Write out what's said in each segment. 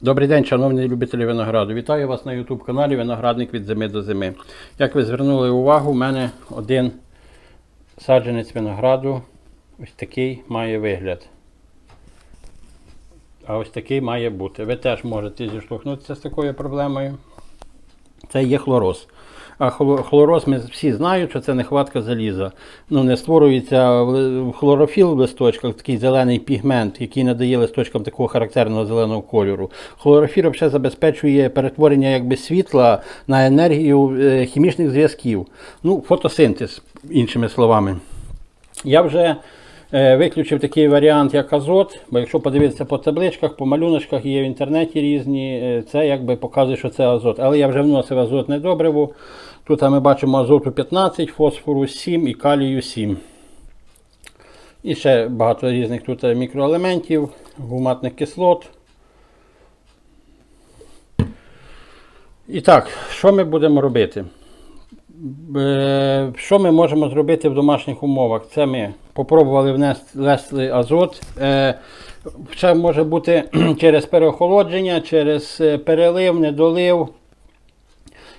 Добрий день, шановні любителі винограду. Вітаю вас на YouTube каналі Виноградник від зими до зими. Як ви звернули увагу, у мене один саджанець винограду ось такий має вигляд. А ось такий має бути. Ви теж можете зіштовхнутися з такою проблемою. Це є хлороз. А хлороз ми всі знають, що це нехватка заліза. Ну, не створюється хлорофіл в листочках, такий зелений пігмент, який надає листочкам такого характерного зеленого кольору. Хлорофіл взагалі забезпечує перетворення якби, світла на енергію е, хімічних зв'язків. Ну, фотосинтез, іншими словами. Я вже виключив такий варіант, як азот, бо якщо подивитися по табличках, по малюночках є в інтернеті різні, е, це якби показує, що це азот. Але я вже вносив азотне добриво. Тут ми бачимо азоту 15, фосфору 7 і калію 7. І ще багато різних тут мікроелементів, гуматних кислот. І так, що ми будемо робити? Е, Що ми можемо зробити в домашніх умовах? Це ми попробували внести азот. Е, Ще може бути через переохолодження, через е, перелив, недолив.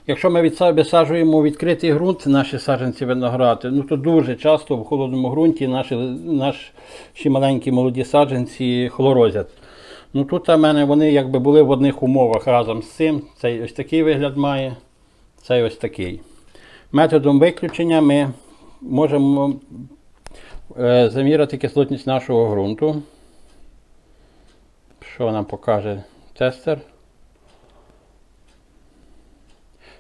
Якщо ми висаджуємо відкритий ґрунт, наші саджанці виногради, ну то дуже часто в холодному ґрунті наші, наші маленькі молоді саджанці хлорозять. Ну тут у мене вони якби були в одних умовах разом з цим. Цей ось такий вигляд має, цей ось такий. Методом виключення ми можемо е, заміряти кислотність нашого ґрунту. Що нам покаже тестер?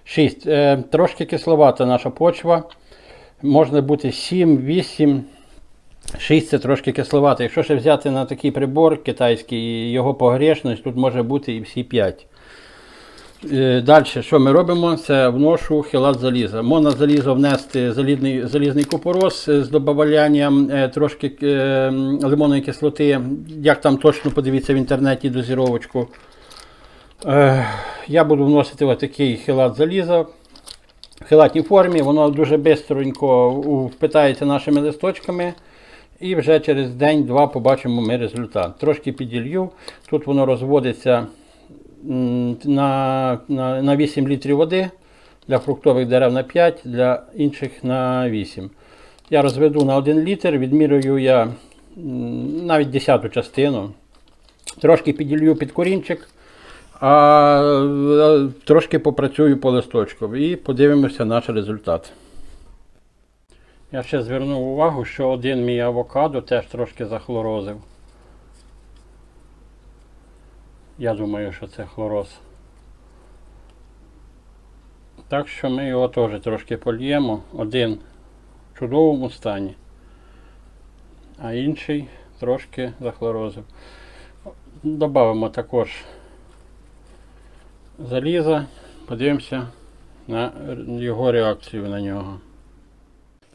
6. Е, трошки кисловата наша почва. Можна бути 7, 8. 6 це трошки кисловато. Якщо ще взяти на такий прибор китайський, його погрешність, тут може бути і всі 5. Далі, що ми робимо? Це вношу хілат заліза. Можна залізо внести залізний, залізний купорос з додаванням е, трошки е, лимонної кислоти. Як там точно подивіться в інтернеті дозіровочку. Е, я буду вносити ось такий хілат заліза. В хилатній формі, воно дуже швидко впитається нашими листочками. І вже через день-два побачимо ми результат. Трошки піділью. Тут воно розводиться на, на, на 8 літрів води. Для фруктових дерев на 5, для інших на 8. Я розведу на 1 літр, відмірюю я навіть десяту частину. Трошки піділью під корінчик, а е, трошки попрацюю по листочку і подивимося наш результат. Я ще звернув увагу, що один мій авокадо теж трошки захлорозив. Я думаю, що це хлороз. Так що ми його теж трошки польємо. Один в чудовому стані, а інший трошки захлорозив. Добавимо також заліза, подивимося на його реакцію на нього.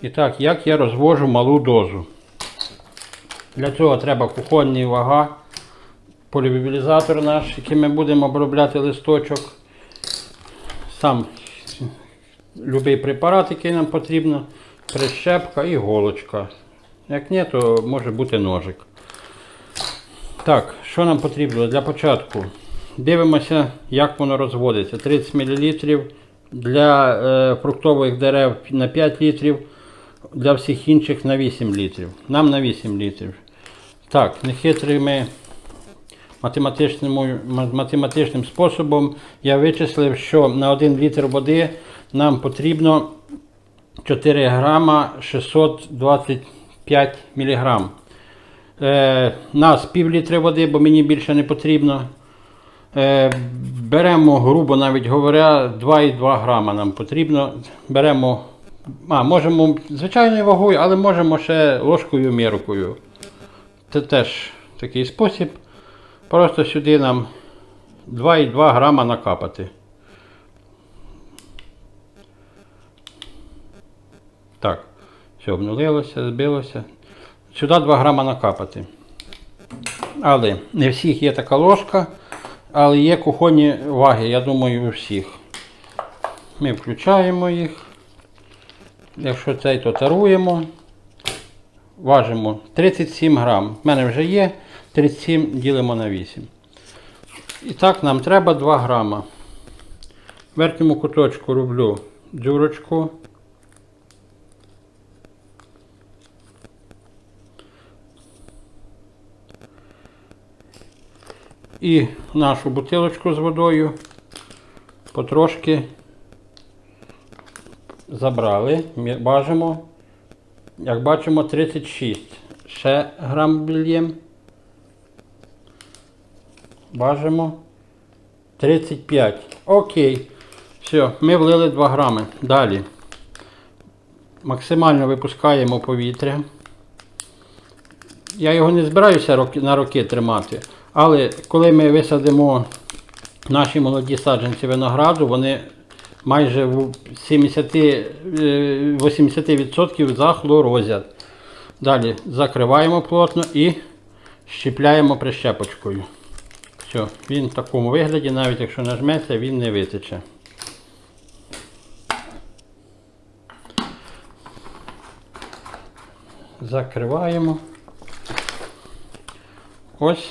І так, як я розвожу малу дозу. Для цього треба кухонний вага, полівібілізатор наш, яким ми будемо обробляти листочок. Сам любий препарат, який нам потрібно, прищепка і голочка. Як ні, то може бути ножик. Так, що нам потрібно для початку? Дивимося, як воно розводиться. 30 мл для е, фруктових дерев на 5 літрів, для всіх інших на 8 літрів. Нам на 8 літрів. Так, нехитрими математичним, математичним способом я вичислив, що на 1 літр води нам потрібно 4 грама 625 міліграм. Е, нас пів літри води, бо мені більше не потрібно. Е, беремо, грубо навіть говоря, 2,2 грама нам потрібно. Беремо, а, можемо звичайною вагою, але можемо ще ложкою міркою. Це теж такий спосіб. Просто сюди нам 2,2 грама накапати. Так, все, обнулилося, збилося. Сюди 2 грама накапати. Але не всіх є така ложка, але є кухонні ваги, я думаю, у всіх. Ми включаємо їх. Якщо цей, то таруємо. Важимо 37 грам. У мене вже є. 37 ділимо на 8. І так нам треба 2 грама. В верхньому куточку роблю дюрочку. І нашу бутилочку з водою потрошки забрали. Ми бачимо, як бачимо, 36. Ще грам більєм. Бажимо 35. Окей. Все, ми влили 2 грами. Далі. Максимально випускаємо повітря. Я його не збираюся на роки тримати. Але коли ми висадимо наші молоді саджанці винограду, вони майже в 70, е, 80% захлорозять. Далі закриваємо плотно і щіпляємо прищепочкою. Все, він в такому вигляді, навіть якщо нажметься, він не витече. Закриваємо. Ось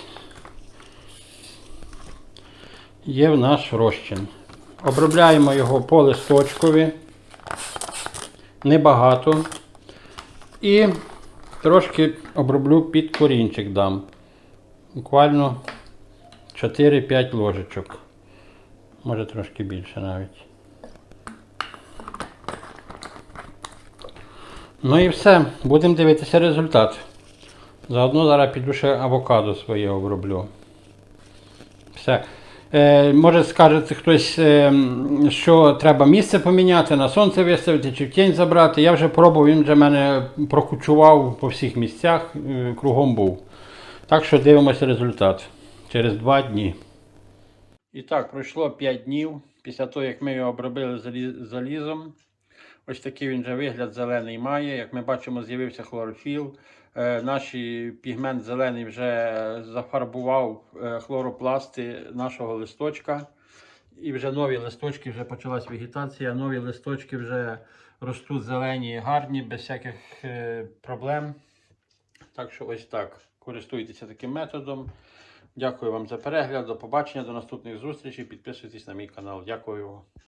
є наш розчин. Обробляємо його по листочкові. Небагато. І трошки оброблю під корінчик дам. Буквально 4-5 ложечок. Може трошки більше навіть. Ну і все. Будемо дивитися результат. Заодно зараз піду ще авокадо своє оброблю. Все. Е, може скажете хтось, е, що треба місце поміняти, на сонце виставити чи в тінь забрати. Я вже пробував, він вже мене прокучував по всіх місцях, е, кругом був. Так що дивимося результат через 2 дні. І так, пройшло 5 днів після того, як ми його обробили залізом. Ось такий він вже вигляд зелений має. Як ми бачимо, з'явився хлорофіл. Е, наш пігмент зелений вже зафарбував е, хлоропласти нашого листочка. І вже нові листочки, вже почалась вегетація, нові листочки вже ростуть зелені, гарні, без всяких е, проблем. Так що ось так. Користуйтеся таким методом. Дякую вам за перегляд. До побачення, до наступних зустрічей. Підписуйтесь на мій канал. Дякую.